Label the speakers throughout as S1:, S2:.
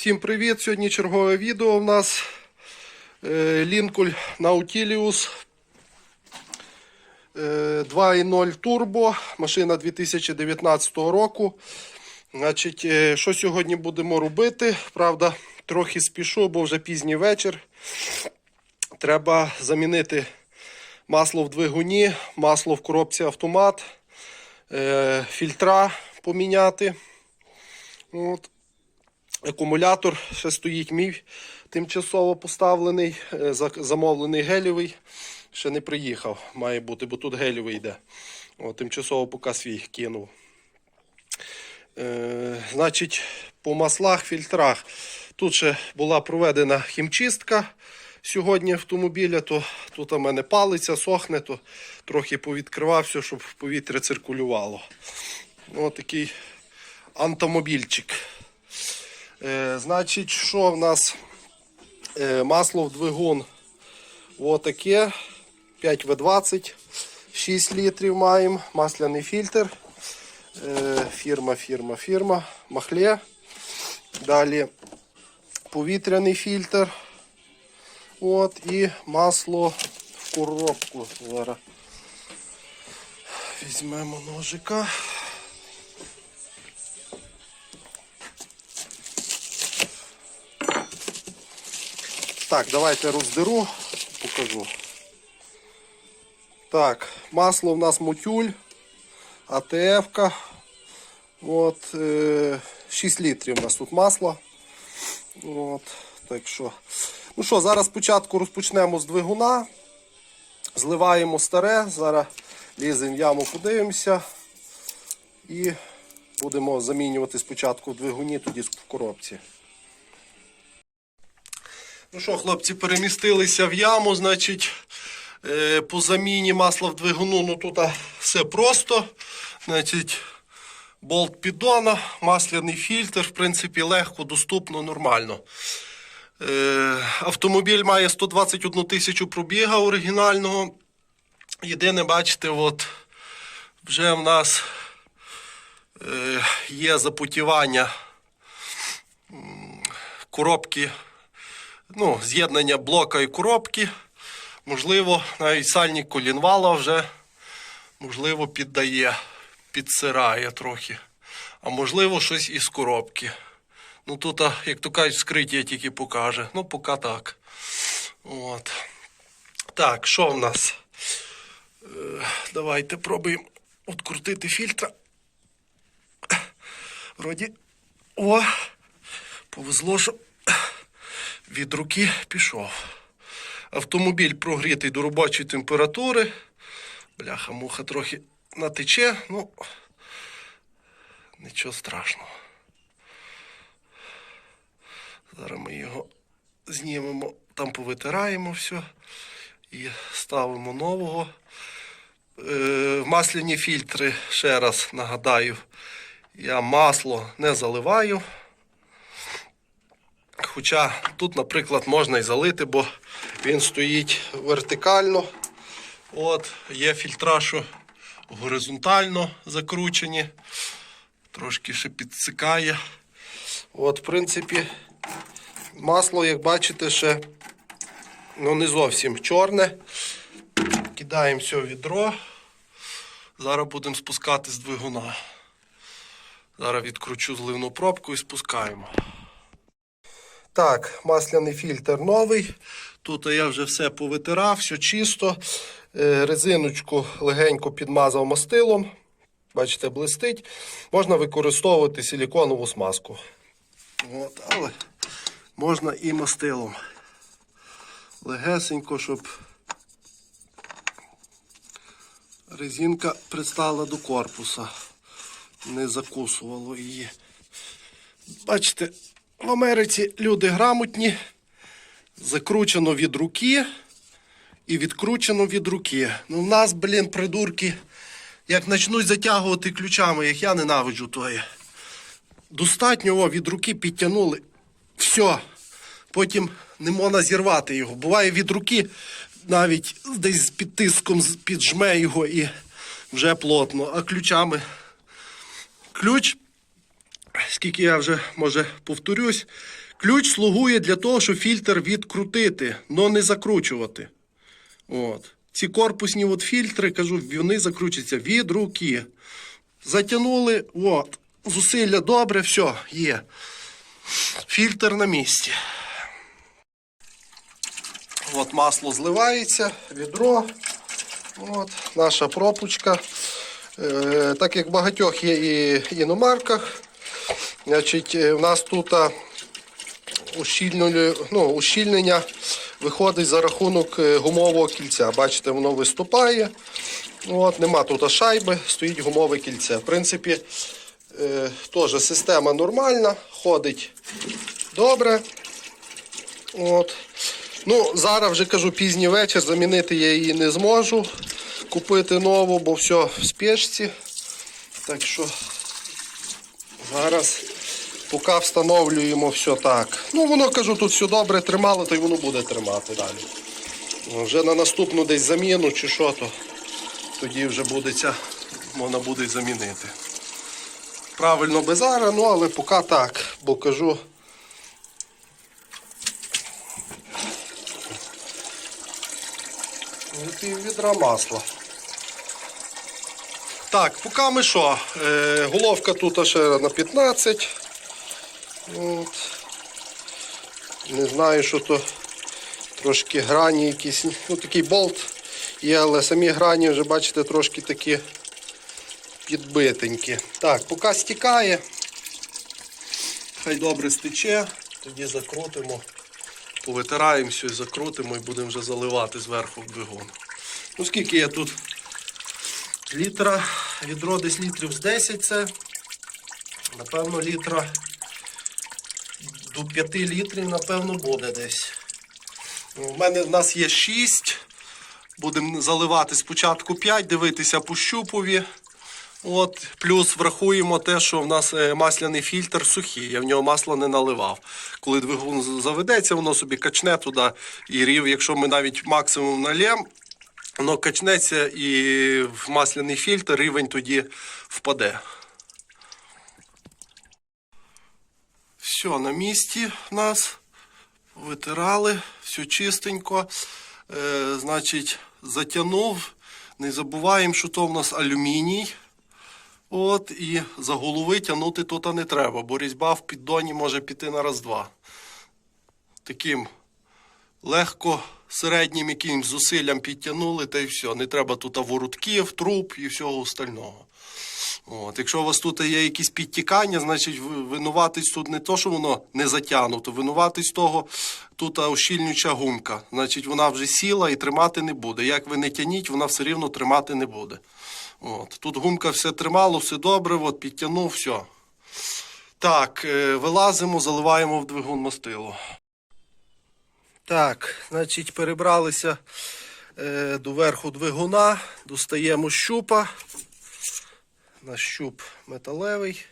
S1: Всім привіт! Сьогодні чергове відео у нас Lincoln Nautilus е, 2.0 Turbo, машина 2019 року. Значить, е, що сьогодні будемо робити? Правда, трохи спішу, бо вже пізній вечір. Треба замінити масло в двигуні, масло в коробці автомат, е, фільтра поміняти. От. Акумулятор ще стоїть мій тимчасово поставлений, е, замовлений гелєвий. Ще не приїхав, має бути, бо тут гелєвий йде. О, тимчасово поки свій кинув. Е, значить, по маслах, фільтрах. Тут ще була проведена хімчистка сьогодні автомобіля, то тут у мене палиця, сохне, то трохи повідкривався, щоб повітря циркулювало. Ось такий антомобільчик. Е, значить, що в нас е, масло в двигун отаке 5В20, 6 літрів маємо, масляний фільтр. Е, фірма, фірма, фірма, махле. Далі повітряний фільтр. От, і масло в коробку. Зараз візьмемо ножика. Так, давайте роздеру, покажу. Так, масло в нас мотюль, АТФ-ка. От, е, 6 літрів у нас тут масла. От, так що. Ну що, зараз спочатку розпочнемо з двигуна. Зливаємо старе, зараз ліземо в яму, подивимося. І будемо замінювати спочатку в двигуні, тоді в коробці. Ну що, хлопці, перемістилися в яму, значить, е, по заміні масла в двигуну, ну тут все просто. Значить, болт піддона, масляний фільтр, в принципі, легко, доступно, нормально. Е, автомобіль має 121 тисячу пробіга оригінального. Єдине, бачите, от вже в нас е, є запотівання коробки ну, з'єднання блока і коробки. Можливо, навіть сальник колінвала вже можливо піддає, підсирає трохи. А можливо, щось із коробки. Ну тут, як то кажуть, скриття тільки покаже. Ну, поки так. От. Так, що в нас? Е, давайте пробуємо відкрутити фільтра. Вроді. О! Повезло, що від руки пішов. Автомобіль прогрітий до робочої температури. Бляха, муха трохи натече, ну нічого страшного. Зараз ми його знімемо, там повитираємо все і ставимо нового. Е, масляні фільтри, ще раз нагадаю, я масло не заливаю. Хоча тут, наприклад, можна і залити, бо він стоїть вертикально. От, є фільтра, що горизонтально закручені, трошки ще підсикає. От, в принципі, масло, як бачите, ще ну, не зовсім чорне. Кидаємо все в відро. Зараз будемо спускати з двигуна. Зараз відкручу зливну пробку і спускаємо. Так, масляний фільтр новий. Тут я вже все повитирав, все чисто. Е, Резиночку легенько підмазав мастилом. Бачите, блистить. Можна використовувати силіконову смазку. От, але можна і мастилом. Легесенько, щоб резинка пристала до корпуса. Не закусувало її. Бачите, в Америці люди грамотні, закручено від руки і відкручено від руки. Ну, в нас, блін, придурки, як почнуть затягувати ключами, як я ненавиджу тої. Достатньо о, від руки підтягнули. Все. Потім не можна зірвати його. Буває від руки навіть десь під тиском піджме його і вже плотно. А ключами ключ скільки я вже може повторюсь, ключ слугує для того, щоб фільтр відкрутити, але не закручувати. От. Ці корпусні от фільтри, кажу, вони закручуються від руки. Затягнули, от, зусилля добре, все, є. Фільтр на місці. От масло зливається, відро. От, наша пропучка. Е, так як в багатьох є і іномарках, значить, е, в нас тут а, ну, ущільнення виходить за рахунок е, гумового кільця. Бачите, воно виступає. От, нема тут шайби, стоїть гумове кільце. В принципі, е, теж система нормальна, ходить добре. От. Ну, зараз вже кажу пізній вечір, замінити я її не зможу. Купити нову, бо все в спешці. Так що зараз поки встановлюємо все так. Ну, воно кажу, тут все добре тримало, то й воно буде тримати далі. Вже на наступну десь заміну чи що, то тоді вже буде ця, можна буде замінити. Правильно би зараз, ну але поки так, бо кажу. Пів відра масла. Так, поки ми що? Е, головка тут ще на 15. От. Не знаю, що то трошки грані якісь. Ну, такий болт є, але самі грані вже, бачите, трошки такі підбитенькі. Так, поки стікає. Хай добре стече, тоді закрутимо, повитираємося і закрутимо і будемо вже заливати зверху в двигун. Ну скільки я тут? Літра, відро десь літрів з 10 це. Напевно, літра до 5 літрів, напевно, буде десь. У мене в нас є 6. Будемо заливати спочатку 5, дивитися по щупові. От, плюс врахуємо те, що в нас е, масляний фільтр сухий, я в нього масло не наливав. Коли двигун заведеться, воно собі качне туди і рів, якщо ми навіть максимум нальємо, воно качнеться і в масляний фільтр рівень тоді впаде. Все на місці в нас. Витирали, все чистенько. Е, значить, затягнув. Не забуваємо, що то в нас алюміній. От, і за голови тягнути тут не треба, бо різьба в піддоні може піти на раз-два. Таким легко середнім якимсь зусиллям підтягнули, та й все. Не треба тут ворутків, труб і всього остального. От, якщо у вас тут є якісь підтікання, значить винуватись тут не то, що воно не затягнуто, винуватись того, тут ощільнююча гумка. Значить, вона вже сіла і тримати не буде. Як ви не тяніть, вона все рівно тримати не буде. От, тут гумка все тримало, все добре, от, підтягнув, все. Так, е, вилазимо, заливаємо в двигун мастило. Так, значить, перебралися е, до верху двигуна, достаємо щупа. Наш щуп металевий.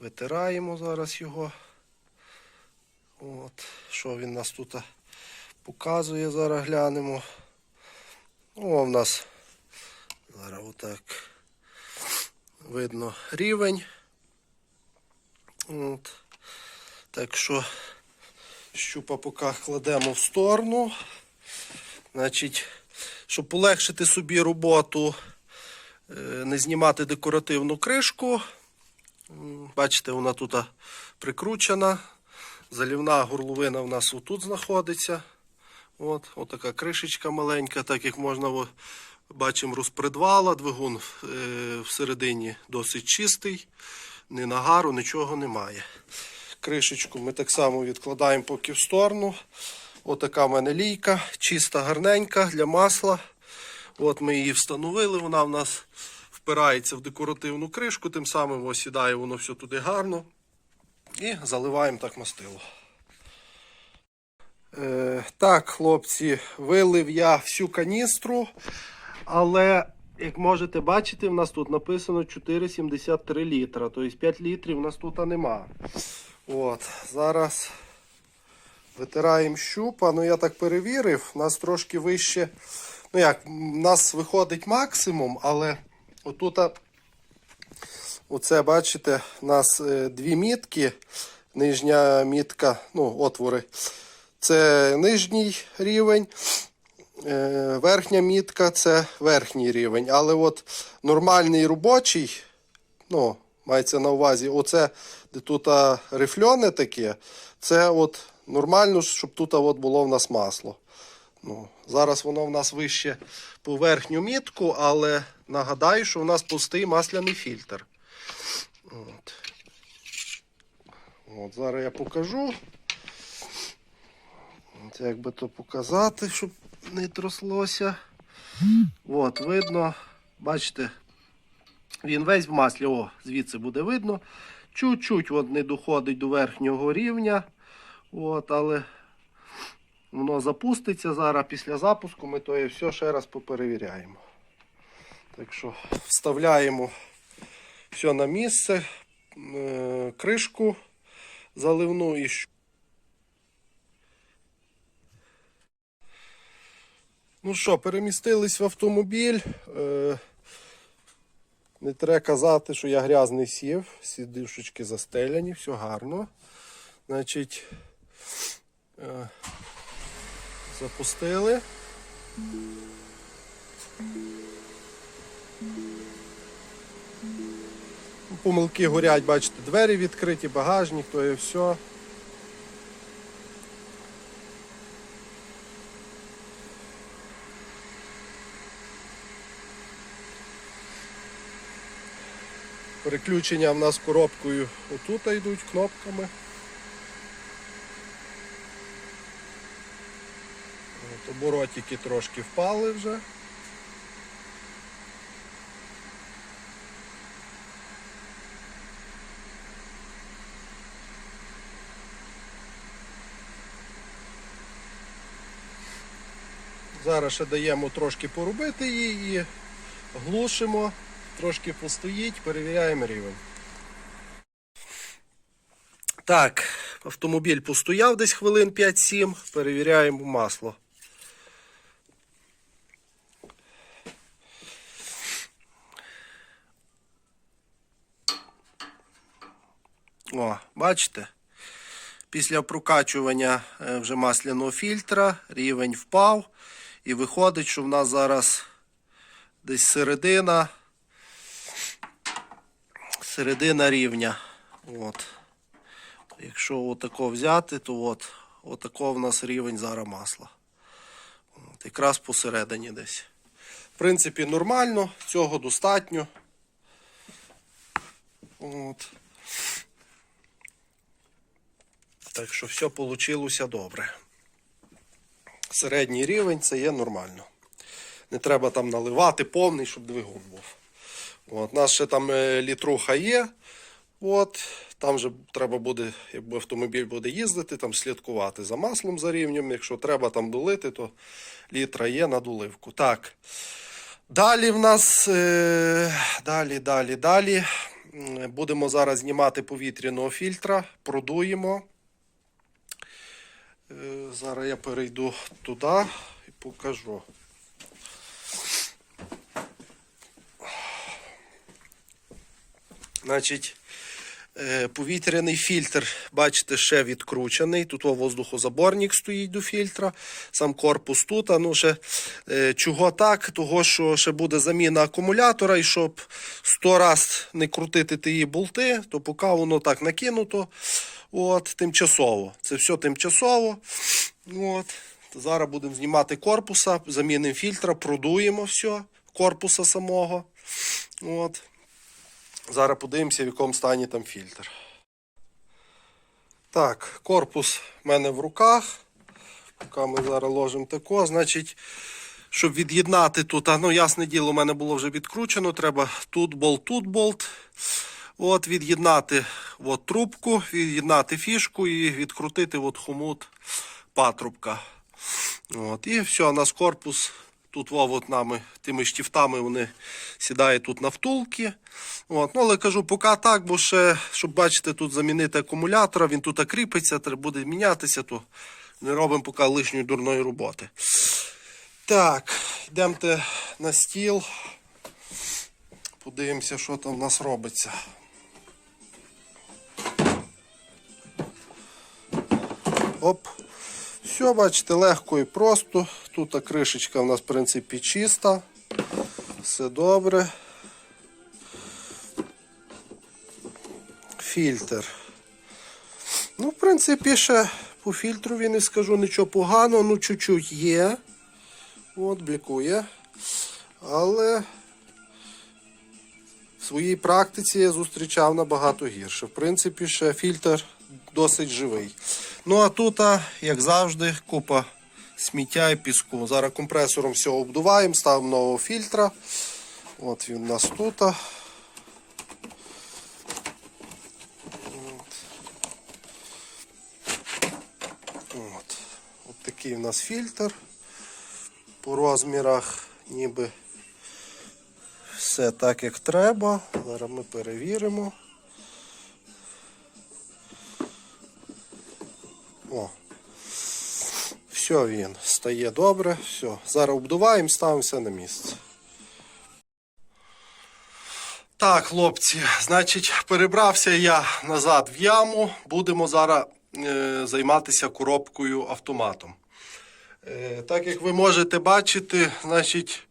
S1: Витираємо зараз його. От, що він нас тут показує, зараз глянемо. О, в нас зараз отак видно рівень. От. Так що щупа поки кладемо в сторону. Значить, щоб полегшити собі роботу, е, не знімати декоративну кришку. Бачите, вона тут прикручена. Залівна горловина в нас отут знаходиться. От, от така кришечка маленька, так як можна бачимо розпредвала. Двигун е, всередині досить чистий, ні нагару, нічого немає. Кришечку ми так само відкладаємо поки в сторону. Отака в мене лійка, чиста, гарненька для масла. От ми її встановили, вона в нас впирається в декоративну кришку, тим самим осідає воно все туди гарно. І заливаємо так мастило. Е, так, хлопці, вилив я всю каністру, але, як можете бачити, в нас тут написано 4,73 літра. Тобто 5 літрів у нас тут нема. От, зараз витираємо щупа. Ну, я так перевірив, у нас трошки вище. Ну як, у нас виходить максимум, але отут Оце, бачите, у нас е, дві мітки. Нижня мітка, ну, отвори. Це нижній рівень. Е, Верхня мітка це верхній рівень. Але от нормальний робочий, ну, мається на увазі, оце, тут рифльоне таке, це от нормально, щоб тут от було в нас масло. Ну, зараз воно в нас вище по верхню мітку, але нагадаю, що в нас пустий масляний фільтр. От. От, зараз я покажу. От, як би то показати, щоб не трослося. От, видно, бачите, він весь в маслі, о, звідси буде видно. Чуть-чуть от не доходить до верхнього рівня. От, але воно запуститься зараз після запуску. Ми то і все ще раз поперевіряємо. Так що вставляємо все на місце, е, кришку заливну і Ну що, перемістились в автомобіль. Е, не треба казати, що я грязний сів. Сідушечки застеляні, все гарно. Значить, е, запустили. Помилки горять, бачите, двері відкриті, багажник, то є все. Переключення в нас коробкою отут йдуть кнопками. От, оборотики трошки впали вже. Зараз ще даємо трошки порубити її і глушимо, трошки постоїть, перевіряємо рівень. Так, автомобіль постояв десь хвилин 5-7, перевіряємо масло. О, бачите? Після прокачування е, вже масляного фільтра рівень впав. І виходить, що в нас зараз десь середина. Середина рівня. От. Якщо отако взяти, то от, отако в нас рівень зараз масла. От, якраз посередині десь. В принципі, нормально, цього достатньо. От. Так що все вийшло добре. Середній рівень це є нормально. Не треба там наливати повний, щоб двигун був. От, нас ще там е, літруха є. От, там вже треба буде, якби автомобіль буде їздити, там слідкувати за маслом за рівнем. Якщо треба там долити, то літра є на доливку. Так. Далі в нас е, далі, далі, далі. Будемо зараз знімати повітряного фільтра, продуємо. Е, Зараз я перейду туди і покажу. Значить, е, повітряний фільтр, бачите, ще відкручений. Тут воздухозаборник стоїть до фільтра, сам корпус тут. А ну ще е, чого так? Того, що ще буде заміна акумулятора, і щоб 100 раз не крутити ті болти, то поки воно так накинуто. От, тимчасово. Це все тимчасово. От. Зараз будемо знімати корпуса, замінимо фільтра, продуємо все, корпуса самого. От. Зараз подивимося, в якому стані там фільтр. Так, корпус в мене в руках. Поки ми зараз ложимо тако, значить, щоб від'єднати тут, ну, ясне діло, у мене було вже відкручено. Треба тут болт, тут болт. От, від'єднати от, трубку, від'єднати фішку і відкрутити от, хомут патрубка. От, і все, у нас корпус. Тут от нами тими штіфтами вони сідають тут на втулки. От. Ну, Але кажу, поки так, бо ще, щоб бачите, тут замінити акумулятора, він тут кріпиться, треба буде мінятися, то не робимо поки лишньої дурної роботи. Так, йдемо на стіл. Подивимося, що там в нас робиться. Оп. Все, бачите, легко і просто. Тут кришечка у нас, в принципі, чиста. Все добре. Фільтр. Ну, в принципі, ще по фільтру не скажу нічого поганого, ну чуть-чуть є. От, блікує. Але в своїй практиці я зустрічав набагато гірше. В принципі, ще фільтр досить живий. Ну а тут, як завжди, купа сміття і піску. Зараз компресором все обдуваємо, ставимо нового фільтра. От він у нас тут. а. От. От такий у нас фільтр. По розмірах ніби все так, як треба. Зараз ми перевіримо. О. Все він стає добре. Все. Зараз обдуваємо, ставимо все на місце. Так, хлопці, значить, перебрався я назад в яму. Будемо зараз е, займатися коробкою автоматом. Е, так як ви можете бачити, значить,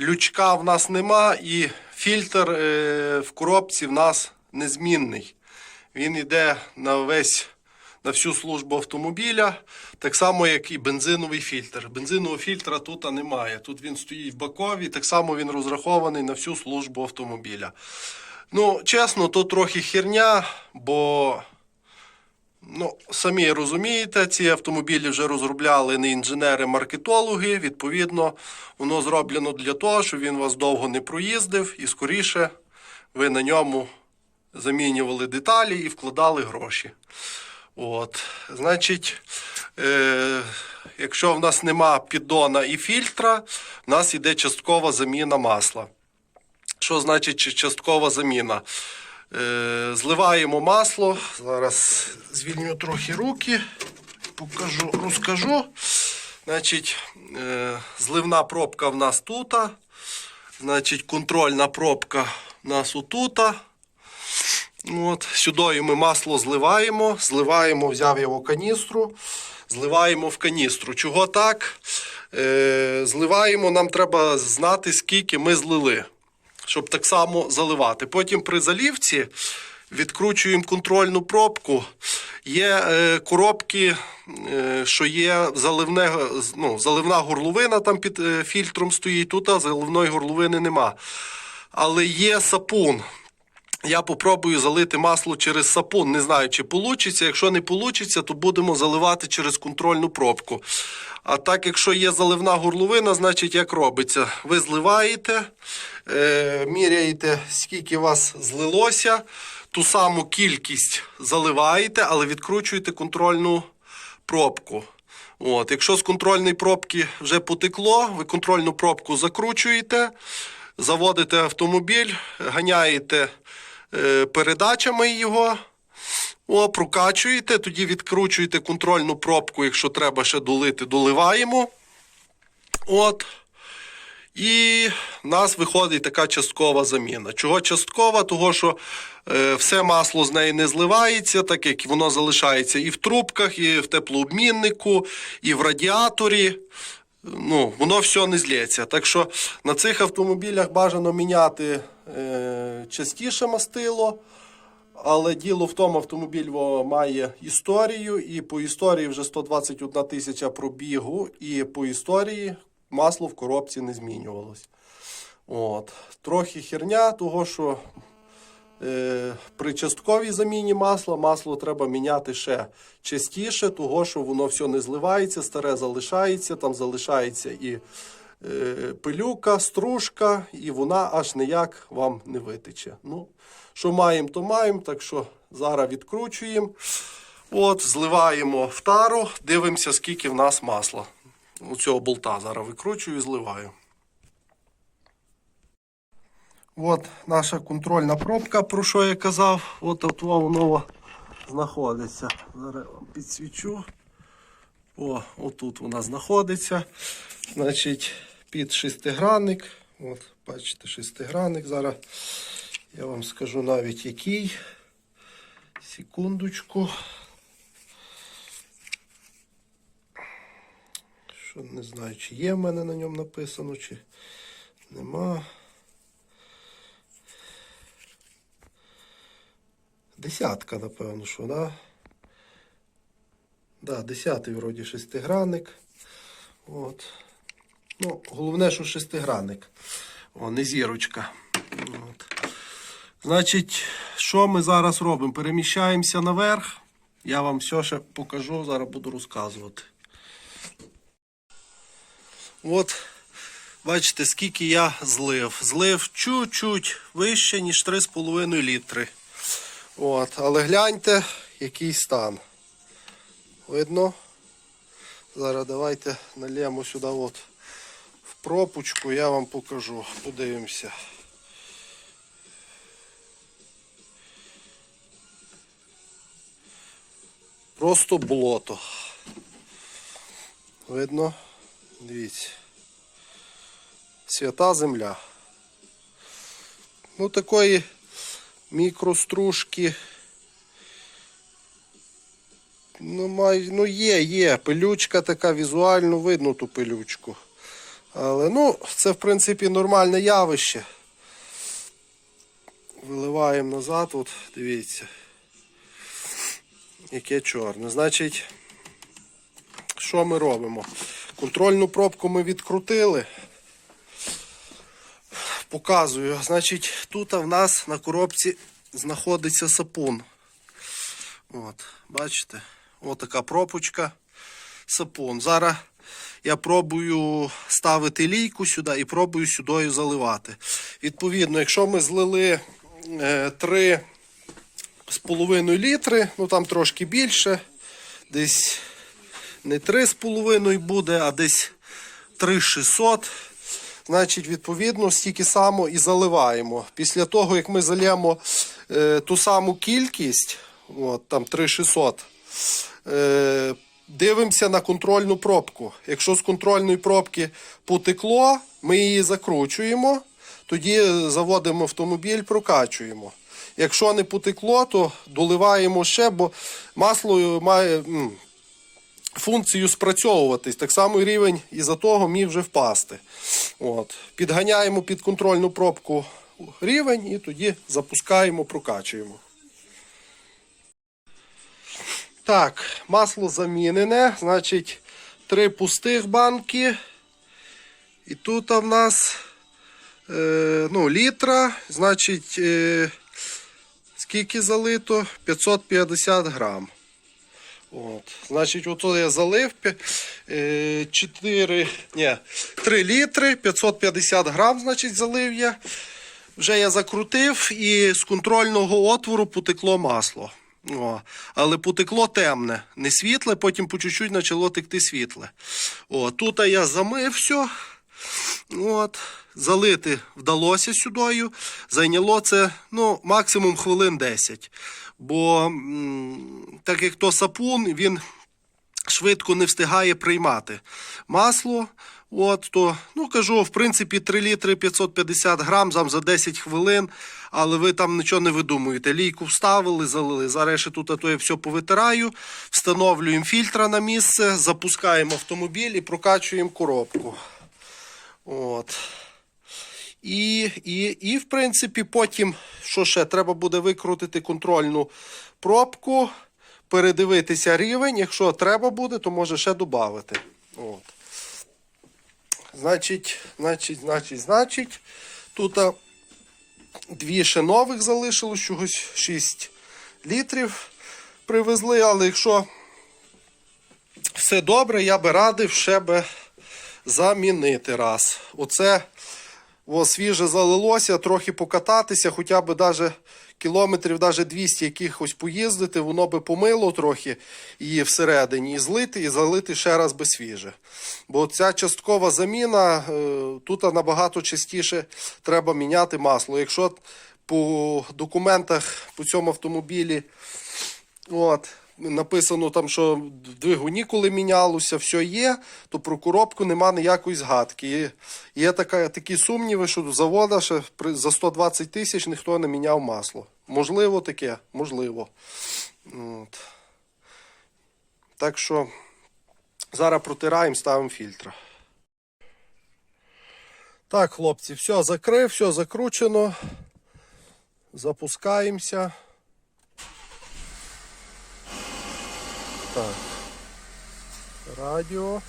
S1: лючка в нас нема і фільтр е, в коробці в нас незмінний. Він йде на весь на всю службу автомобіля, так само, як і бензиновий фільтр. Бензинового фільтра тут немає. Тут він стоїть в бакові, так само він розрахований на всю службу автомобіля. Ну, чесно, то трохи херня, бо Ну, самі розумієте, ці автомобілі вже розробляли не інженери-маркетологи. Відповідно, воно зроблено для того, щоб він вас довго не проїздив, і скоріше ви на ньому замінювали деталі і вкладали гроші. От, значить, е, якщо в нас нема піддона і фільтра, в нас йде часткова заміна масла. Що значить часткова заміна? Е, зливаємо масло. Зараз звільню трохи руки, покажу, розкажу. Значить, е, зливна пробка в нас тут. Значить, контрольна пробка в нас отута. От, сюди ми масло зливаємо, зливаємо, взяв його каністру, зливаємо в каністру. Чого так? Е, зливаємо, нам треба знати, скільки ми злили, щоб так само заливати. Потім при залівці відкручуємо контрольну пробку. Є е, коробки, е, що є заливне, ну, заливна горловина там під е, фільтром стоїть, тут а заливної горловини нема. Але є сапун. Я попробую залити масло через сапун. Не знаю, чи вийде. Якщо не вийде, то будемо заливати через контрольну пробку. А так, якщо є заливна горловина, значить як робиться? Ви зливаєте, е, міряєте, скільки у вас злилося, ту саму кількість заливаєте, але відкручуєте контрольну пробку. От, якщо з контрольної пробки вже потекло, ви контрольну пробку закручуєте, заводите автомобіль, ганяєте передачами його, о, прокачуєте, тоді відкручуєте контрольну пробку, якщо треба ще долити, доливаємо. От. І в нас виходить така часткова заміна. Чого часткова? Того, що е, все масло з неї не зливається, так як воно залишається і в трубках, і в теплообміннику, і в радіаторі. Ну, воно все не злється. Так що на цих автомобілях бажано міняти е, частіше мастило. Але діло в тому, автомобіль має історію, і по історії вже 121 тисяча пробігу, і по історії масло в коробці не змінювалось. От. Трохи херня, того що е, при частковій заміні масла масло треба міняти ще частіше, того що воно все не зливається, старе залишається, там залишається і е, пилюка, стружка, і вона аж ніяк вам не витече. Ну, що маємо, то маємо, так що зараз відкручуємо. От, зливаємо в тару, дивимося, скільки в нас масла. У цього болта зараз викручую і зливаю. От наша контрольна пробка, про що я казав. От тут воно знаходиться. Зараз вам підсвічу. О, отут вона знаходиться. Значить, під шестигранник. От, бачите, шестигранник. Зараз я вам скажу навіть який. Секундочку. Що не знаю, чи є в мене на ньому написано, чи нема. Десятка, напевно, що, да? Да, десятий вроді шестигранник. От. Ну, головне, що шестигранник. О, не зірочка. От. Значить, що ми зараз робимо? Переміщаємося наверх. Я вам все ще покажу, зараз буду розказувати. От, бачите, скільки я злив. Злив чуть-чуть вище, ніж 3,5 літри. От, але гляньте, який стан. Видно? Зараз давайте нальємо сюди от пропучку, я вам покажу. Подивимося. Просто болото. Видно? Дивіться. Свята земля. Ну, такої мікростружки. Ну, май, ну є, є. Пилючка така, візуально видно ту пилючку. Але ну, це в принципі нормальне явище. Виливаємо назад, от дивіться. Яке чорне. Значить, що ми робимо? Контрольну пробку ми відкрутили. Показую. Значить, тут в нас на коробці знаходиться сапун. От, бачите? Ось така пропучка. Сапун. Зараз я пробую ставити лійку сюди і пробую сюди заливати. Відповідно, якщо ми злили е, 3 з половиною літри, ну там трошки більше, десь не 3,5 буде, а десь 3,600. Значить, відповідно, стільки само і заливаємо. Після того, як ми зальємо е, ту саму кількість, от, там 3,600, е, дивимося на контрольну пробку. Якщо з контрольної пробки потекло, ми її закручуємо, тоді заводимо автомобіль, прокачуємо. Якщо не потекло, то доливаємо ще, бо масло має функцію спрацьовуватись. Так само і рівень із-за того міг вже впасти. От. Підганяємо під контрольну пробку рівень і тоді запускаємо, прокачуємо. Так, масло замінене. Значить, три пустих банки. І тут в нас е, ну, літра, значить, е, скільки залито? 550 грам. От. Значить, ото я залив 4, ні, 3 літри, 550 грам, значить, залив я. Вже я закрутив і з контрольного отвору потекло масло. О, але потекло темне, не світле, потім по чуть-чуть почало текти світле. О, тут я замив все. От, залити вдалося сюдою. Зайняло це ну, максимум хвилин 10. Бо так як то сапун, він швидко не встигає приймати масло. От, то, ну кажу, в принципі, 3 літри 550 грам там за 10 хвилин, але ви там нічого не видумуєте. Лійку вставили, залили. Зараз ще тут а то я все повитираю, встановлюємо фільтра на місце, запускаємо автомобіль і прокачуємо коробку. От. І, і, і, в принципі, потім, що ще, треба буде викрутити контрольну пробку, передивитися рівень. Якщо треба буде, то може ще додати. От. Значить, значить, значить, значить, тут дві ще нових залишилось, чогось 6 літрів привезли, але якщо все добре, я би радив ще би замінити раз. Оце о, свіже залилося, трохи покататися, хоча б даже кілометрів даже 200 якихось поїздити, воно би помило трохи її всередині і злити, і залити ще раз би свіже. Бо ця часткова заміна, е, тут набагато частіше треба міняти масло. Якщо по документах по цьому автомобілі от, написано там, що в двигуні, коли мінялося, все є, то про коробку нема ніякої згадки. Є, є така, такі сумніви, що до завода ще за 120 тисяч ніхто не міняв масло. Можливо, таке, можливо. От. Так що Зараз протираємо, ставимо фільтр. Так, хлопці, все закрив, все закручено. Запускаємося. Так. Радіо.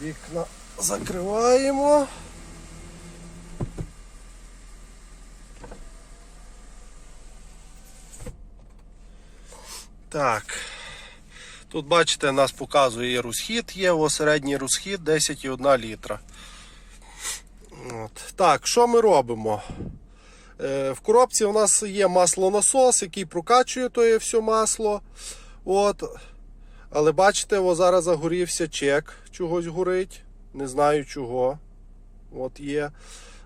S1: Вікна закриваємо. Так. Тут, бачите, нас показує розхід, є о, середній розхід 10,1 літра. От. Так, що ми робимо? Е, в коробці у нас є маслонасос, який прокачує то все масло. От. Але бачите, о, зараз загорівся чек, чогось горить. Не знаю чого. От є.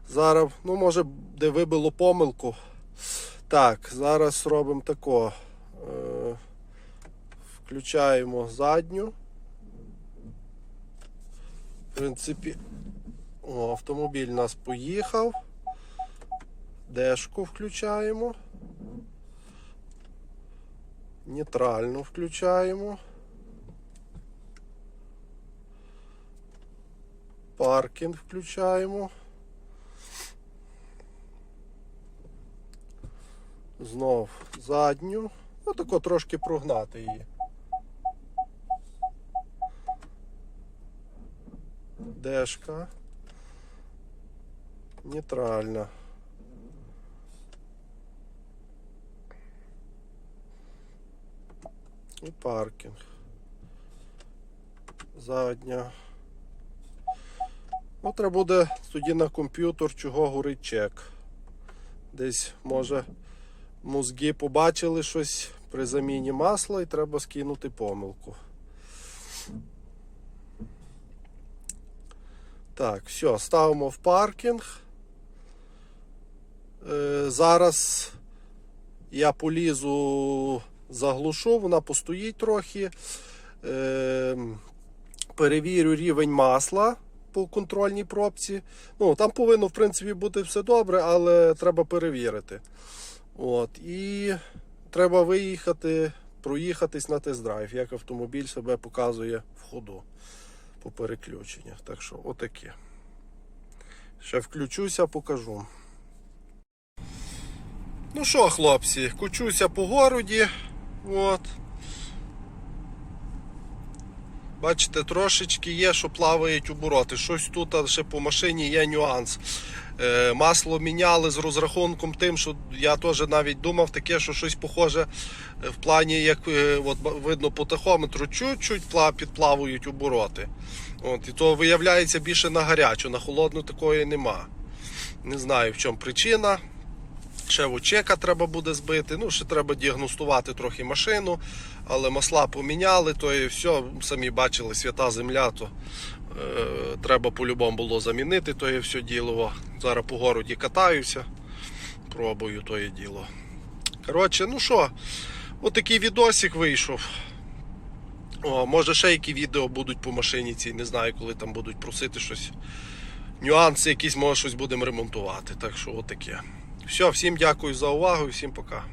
S1: Зараз, ну, може, де вибило помилку. Так, зараз робимо тако. Е, Включаємо задню. В принципі, о, автомобіль нас поїхав. Дешку включаємо. Нейтральну включаємо. Паркінг включаємо. Знов задню. Отако трошки прогнати її. Дешка. Нейтральна. І паркінг. Задня. Ну, треба буде тоді на комп'ютер, чого горить чек. Десь, може, мозги побачили щось при заміні масла і треба скинути помилку. Так, все, ставимо в паркінг. Е, зараз я полізу, заглушу, вона постоїть трохи. Е, перевірю рівень масла по контрольній пробці. Ну, там повинно, в принципі, бути все добре, але треба перевірити. От, і треба виїхати, проїхатись на тест-драйв, як автомобіль себе показує в ходу по переключеннях. Так що, отаке. Ще включуся, покажу. Ну що, хлопці, кучуся по городі. От. Бачите, трошечки є, що плавають обороти. Щось тут а ще по машині є нюанс. Е, масло міняли з розрахунком тим, що я теж навіть думав таке, що щось похоже в плані, як е, от, видно по тахометру, чуть-чуть пла- підплавають обороти. От, і то виявляється більше на гарячу, на холодну такої нема. Не знаю в чому причина. Ще в чека треба буде збити. Ну, ще треба діагностувати трохи машину, але масла поміняли, то і все, самі бачили, свята земля, то е, треба по-любому було замінити то і все діло. Зараз по городі катаюся, пробую то є діло. Коротше, ну що, отакий відосик вийшов. О, може ще які відео будуть по машині цій, не знаю, коли там будуть просити щось. Нюанси якісь, може щось будемо ремонтувати. Так що отаке. Все, всім дякую за увагу і всім пока.